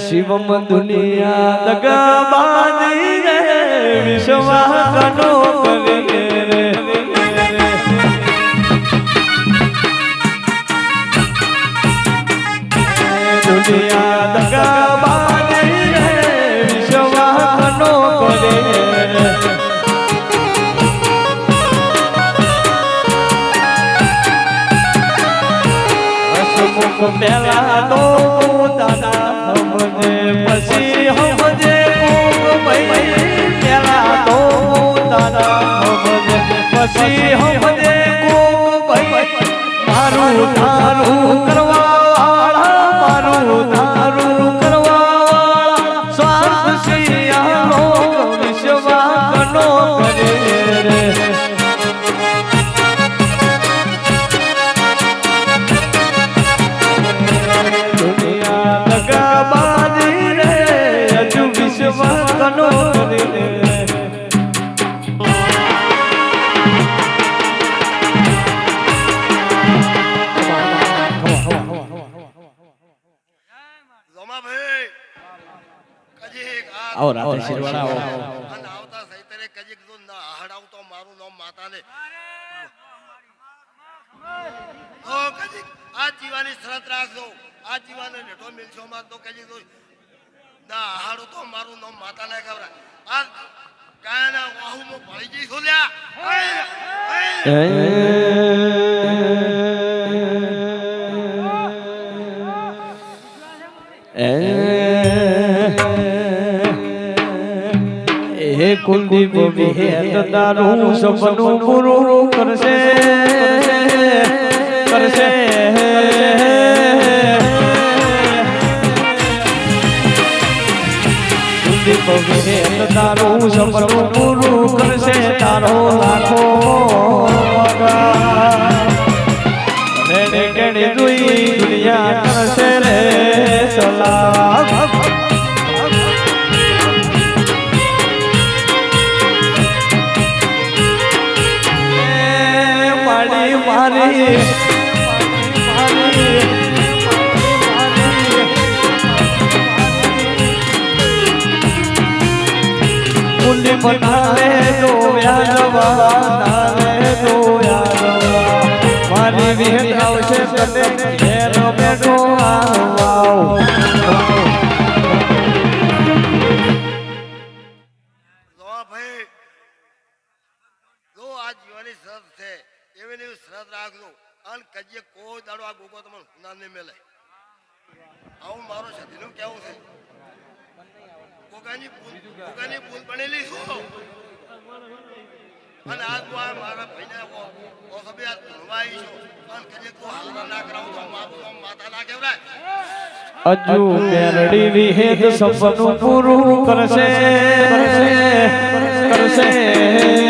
શિવમ દુનિયા દગા બાજી રે વિશ્વાસનો કરે દુનિયા હજુ વિશ્વ કનો રે લોમાભાઈ કજીક આ આવો. રાતે શિરવાડા આવો આવતા સૈતરે કજીક જો ના હડાવતો મારું નામ માતાને. ઓ કજીક આ જીવાની શરત રાખજો. આ જીવાને નેઠો મિલશો માં તો કજીક ના હાડું તો મારું નામ માતાને ખબર આ કાયના વાહુ મો પડી જઈશું લ્યા? કુલદીપ વિહેત તારું સપનું પૂરું કરશે. કરશે. વિહેત તારું સપનું પૂરું કરશે તારો લાખો મુંડી બનાવે તો વ્યાજવા નાવે તો વ્યાજવા મારી વિહત આવશે કને ઘેરો બેઠો આવ રાખજો. કજીએ કોઈ દાડો આ ગોગો તમને હુનાર નહીં મેલે. આવું મારું સતીનું કેવું છે. ગોગાની ભૂલ ભૂલ બનેલી શું? અને આજ હું આ મારા ભાઈને ઓ સભી આજ ભૂલવા આવી છું. તું હાલના ના કરાવું તો મારું માતા ના કહેવાય હજુ મેરડી વિહેત સપનું પૂરું કરશે કરશે મારો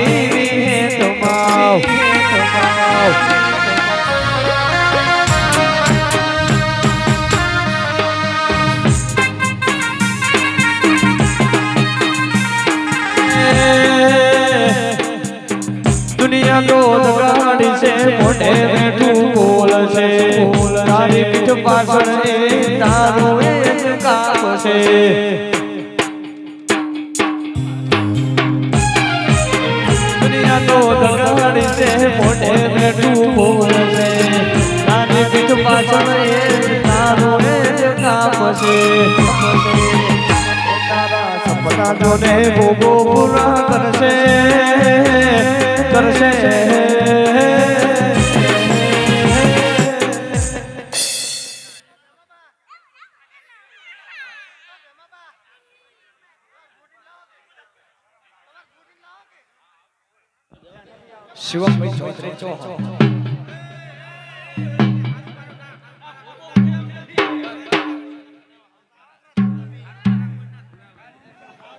દુનિયા ગાડી છે, મોઢે બેઠું બોલ છે. તારી પીઠ પાછળ એ તારો એ કામ છે. તારી પીઠ પાછળ એ કામ છે. સપના જોને ભોગો પૂરા કરશે. કરશે. શિવમભાઈ ચૌધરી ચૌહાણ.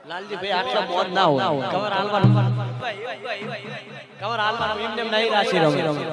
લાલજી ભાઈ આટલા મોત ના હોય. કવર હાલવાનું કવર હાલવાનું એમ એમ નહીં રાશિ રમે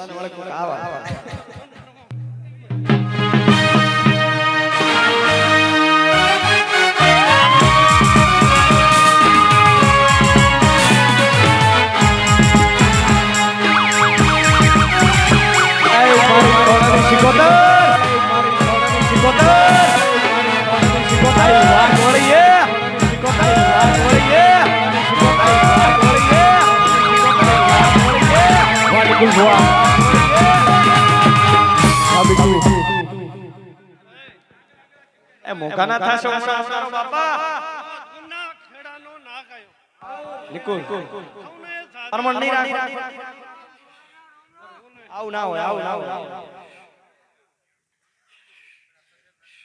શિવાને વળે કોક આવા. Boa. એ મોકાના થાશો હમણાં બાપા. ના ખેડાનો ના ગયો નિકુલ. અરમણ નહીં રાખ. આવું ના હોય આવું ના હોય.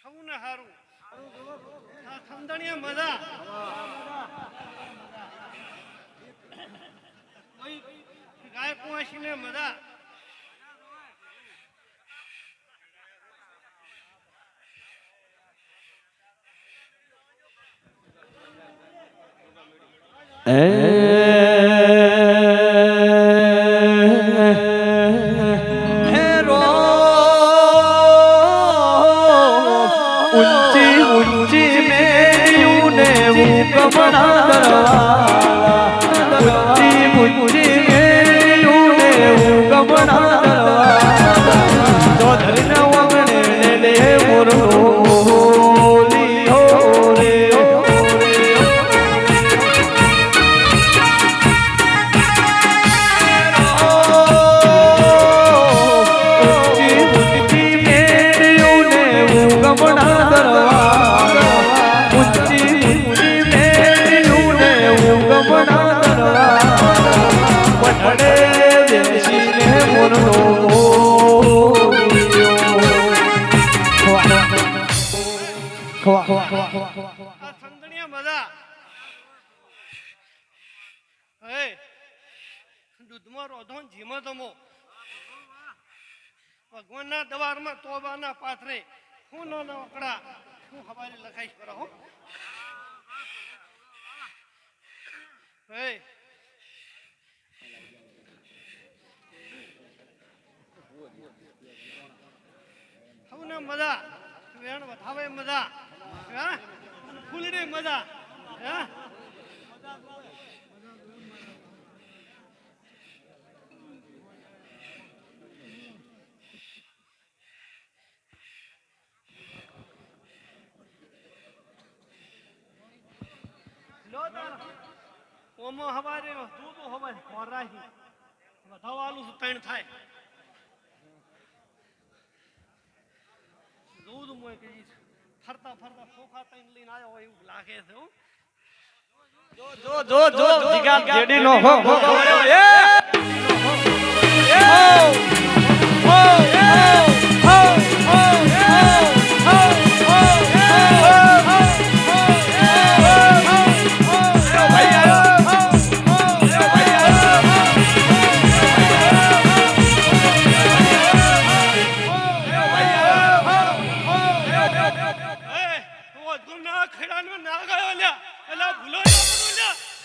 સૌને હારું. મજા. ગાય કુંવાસીને મજા. 哎。હે, દૂધમાં રોધો જીમો તમો ભગવાનના દવારમાં તોબાના પાથરે હું નો નકડા હું હવારે લખાઈશ કરો હો. હે હવને મજા, વેણ વધાવે મજા, હા રે મજા, હા લો તારા ઓમો હવારે દૂધ હવારે ખોરાહી વધાવાલું ત્રણ થાય. દૂધ મોય કે ફરતા ફરતા ખોખા તઈને લઈને આવ્યો હોય એવું લાગે છે હું. જો જો જો જીગા જેડીનો હો હો હો. એ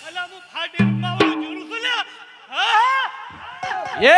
ಕಲಾಮು ಫಾಟಿರ್ ಮಾವು ಜುರುಸುಲ ಏ